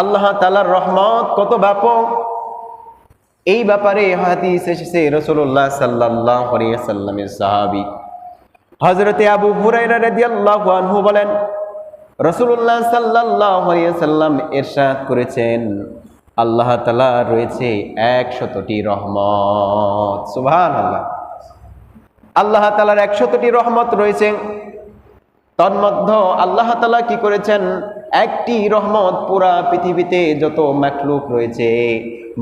আল্লাহ তালার রহমত কত ব্যাপক। এই ব্যাপারে হাদিস এসেছে রসুল্লাহ সাল্লাহ সাল্লামের সাহাবি। হজরতে আবু আনহু বলেন রসুল্লাহ সাল্লাহ সাল্লাম এরশাদ করেছেন। আল্লাহ তালা রয়েছে একশতটি রহমত। সুবহান আল্লাহ আল্লাহ তালার একশতটি রহমত রয়েছে। তন্মধ্য আল্লাহ তালা কি করেছেন? একটি রহমত পুরা পৃথিবীতে যত ম্যাকলুক রয়েছে,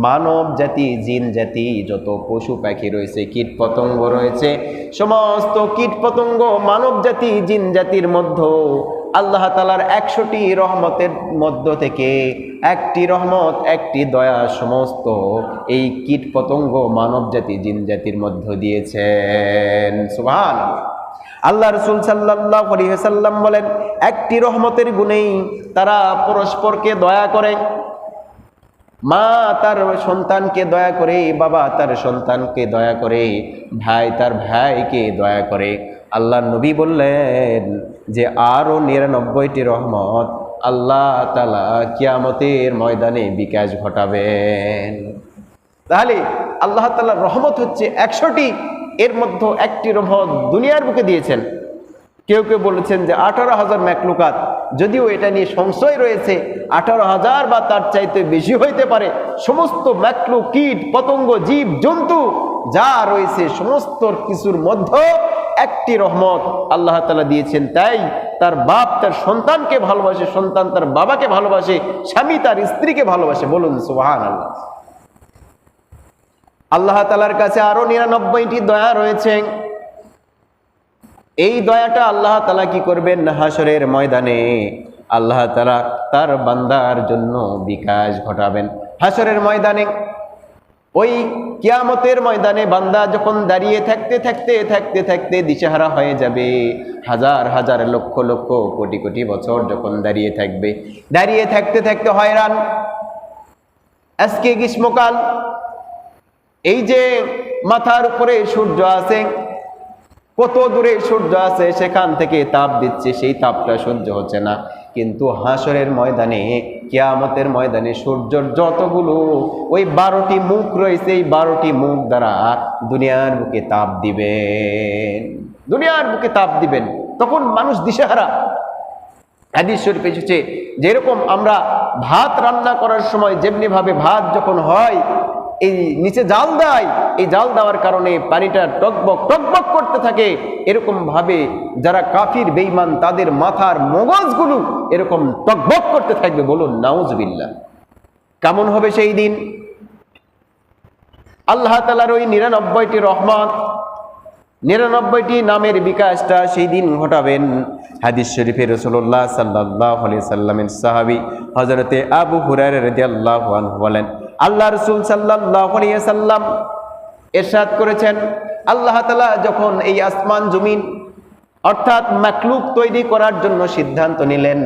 মানব জাতি, জিন জাতি, যত পশু পাখি রয়েছে কীট পতঙ্গ রয়েছে, সমস্ত কীট পতঙ্গ মানব জাতি, জিন জাতির মধ্যে আল্লাহ তালার একশোটি রহমতের মধ্য থেকে একটি রহমত, একটি দয়া সমস্ত এই কীট পতঙ্গ মানব জাতি, জিন জাতির মধ্য দিয়েছেন। সুবহান আল্লাহ রসুল সাল্লাহ সাল্লাম বলেন একটি রহমতের গুণেই তারা পরস্পরকে দয়া করে। মা তার সন্তানকে দয়া করে, বাবা তার সন্তানকে দয়া করে, ভাই তার ভাইকে দয়া করে। আল্লাহ নবী বললেন যে, আরও নিরানব্বইটি রহমত আল্লাহ তালা কিয়ামতের ময়দানে বিকাশ ঘটাবেন। তাহলে আল্লাহ তালার রহমত হচ্ছে একশোটি, এর মধ্যে একটি রহমত দুনিয়ার বুকে দিয়েছেন। কেউ কেউ বলেছেন যে আঠারো হাজার ম্যাকলুকাত যদিও এটা নিয়ে সংশয় রয়েছে, আঠারো হাজার বা তার চাইতে বেশি হইতে পারে। সমস্ত ম্যাকলু কীট, পতঙ্গ, জীব, জন্তু যা রয়েছে, সমস্ত কিছুর মধ্যে একটি রহমত আল্লাহ তালা দিয়েছেন। তাই তার বাপ তার সন্তানকে ভালোবাসে, সন্তান তার বাবাকে ভালোবাসে, স্বামী তার স্ত্রীকে ভালোবাসে। বলুন সুবাহান আল্লাহ আল্লাহ তালার কাছে আরও নিরানব্বইটি দয়া রয়েছে। এই দয়াটা আল্লাহ তালা কি করবেন হাসরের ময়দানে? আল্লাহ তালা তার বান্দার জন্য বিকাশ ঘটাবেন। হাসরের ময়দানে, ওই কিয়ামতের ময়দানে বান্দা যখন দাঁড়িয়ে থাকতে থাকতে থাকতে থাকতে দিশেহারা হয়ে যাবে। হাজার হাজার লক্ষ লক্ষ কোটি কোটি বছর যখন দাঁড়িয়ে থাকবে। দাঁড়িয়ে থাকতে থাকতে হয়রান। আজকে গ্রীষ্মকাল, এই যে মাথার উপরে সূর্য আছে কত দূরে সূর্য আছে সেখান থেকে তাপ দিচ্ছে, সেই তাপটা সহ্য হচ্ছে না। কিন্তু হাসরের ময়দানে, কেয়ামতের ময়দানে সূর্যর যতগুলো ওই বারোটি মুখ রয়েছে, এই বারোটি মুখ দ্বারা দুনিয়ার বুকে তাপ দিবেন। দুনিয়ার বুকে তাপ দিবেন। তখন মানুষ দিশেহারা। হাদিস শরীফ যেরকম আমরা ভাত রান্না করার সময় যেমনি ভাবে ভাত যখন হয় এই নিচে জাল দেয়, এই জাল দেওয়ার কারণে পানিটা টকবক টকবক করতে থাকে। এরকম ভাবে যারা কাফির বেইমান তাদের মাথার মগজগুলো এরকম টকবক করতে থাকবে বলুন নাউজবিল্লা কেমন হবে সেই দিন? আল্লাহ তালার ওই নিরানব্বইটি রহমত, নিরানব্বইটি নামের বিকাশটা সেই দিন ঘটাবেন। হাদিস শরীফে রসুল্লাহ সাল্লাহ সাল্লামের সাহাবি হজরতে আবু হুরার রদিয়াল্লাহ বলেন আল্লাহ রসুল সাল্লাহ সাল্লাম এরশাদ করেছেন, আল্লাহ তালা যখন এই আসমান জমিন, অর্থাৎ ম্যাকলুক তৈরি করার জন্য সিদ্ধান্ত নিলেন,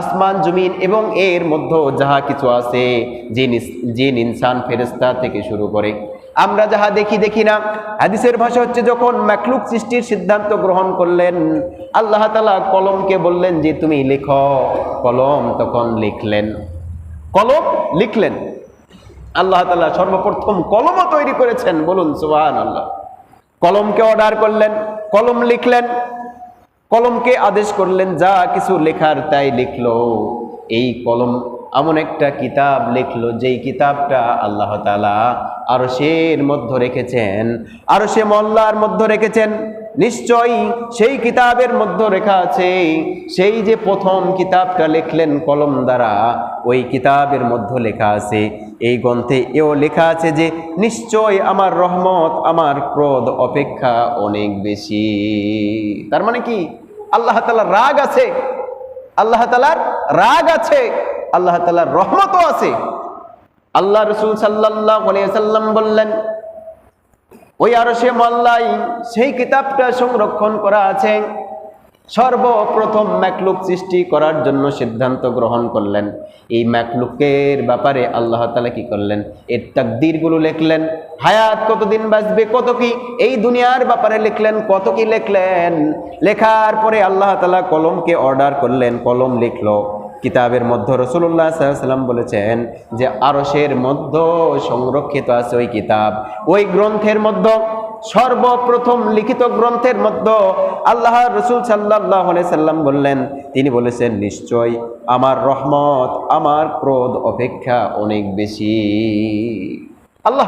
আসমান জমিন এবং এর মধ্যে যাহা কিছু আছে জিন ইনসান ফেরেস্তা থেকে শুরু করে। আমরা যাহা দেখি দেখি না, হাদিসের ভাষা হচ্ছে যখন ম্যাকলুক সৃষ্টির সিদ্ধান্ত গ্রহণ করলেন, আল্লাহ তালা কলমকে বললেন যে, তুমি লেখ। কলম তখন লিখলেন। কলম লিখলেন। আল্লাহ তালা সর্বপ্রথম কলমও তৈরি করেছেন। বলুন সুবাহান আল্লাহ কলমকে অর্ডার করলেন, কলম লিখলেন, কলমকে আদেশ করলেন, যা কিছু লেখার তাই লিখলো। এই কলম এমন একটা কিতাব লিখলো, যেই কিতাবটা আল্লাহ তালা আরশের মধ্যে রেখেছেন, আরশে মল্লার মধ্যে রেখেছেন। নিশ্চয়ই সেই কিতাবের মধ্যে রেখা আছে। সেই যে প্রথম কিতাবটা লিখলেন কলম দ্বারা, ওই কিতাবের মধ্যে লেখা আছে। এই গ্রন্থে এও লেখা আছে যে, নিশ্চয় আমার রহমত আমার ক্রোধ অপেক্ষা অনেক বেশি। তার মানে কি? আল্লাহ তালার রাগ আছে। আল্লাহ তালার রাগ আছে। আল্লাহ তালার রহমতও আছে। আল্লাহ রসুল সাল্লাহ সাল্লাম বললেন, ওই আরও সে মল্লাই, সেই কিতাবটা সংরক্ষণ করা আছে। সর্বপ্রথম ম্যাকলুক সৃষ্টি করার জন্য সিদ্ধান্ত গ্রহণ করলেন। এই ম্যাকলুকের ব্যাপারে আল্লাহ তালা কি করলেন? এর তাকদিরগুলো লিখলেন। হায়াত কতদিন বাঁচবে, কত কি? এই দুনিয়ার ব্যাপারে লিখলেন, কত কি লিখলেন? লেখার পরে আল্লাহ তালা কলমকে অর্ডার করলেন, কলম লিখলো। কিতাবের মধ্যে রসুল্লাহ সাল্লাম বলেছেন যে আরসের মধ্য সংরক্ষিত আছে ওই কিতাব। ওই গ্রন্থের মধ্যে সর্বপ্রথম লিখিত গ্রন্থের মধ্যে আল্লাহ রসুল সাল্লাহ সাল্লাম বললেন, তিনি বলেছেন, নিশ্চয় আমার রহমত, আমার ক্রোধ অপেক্ষা অনেক বেশি। আল্লাহ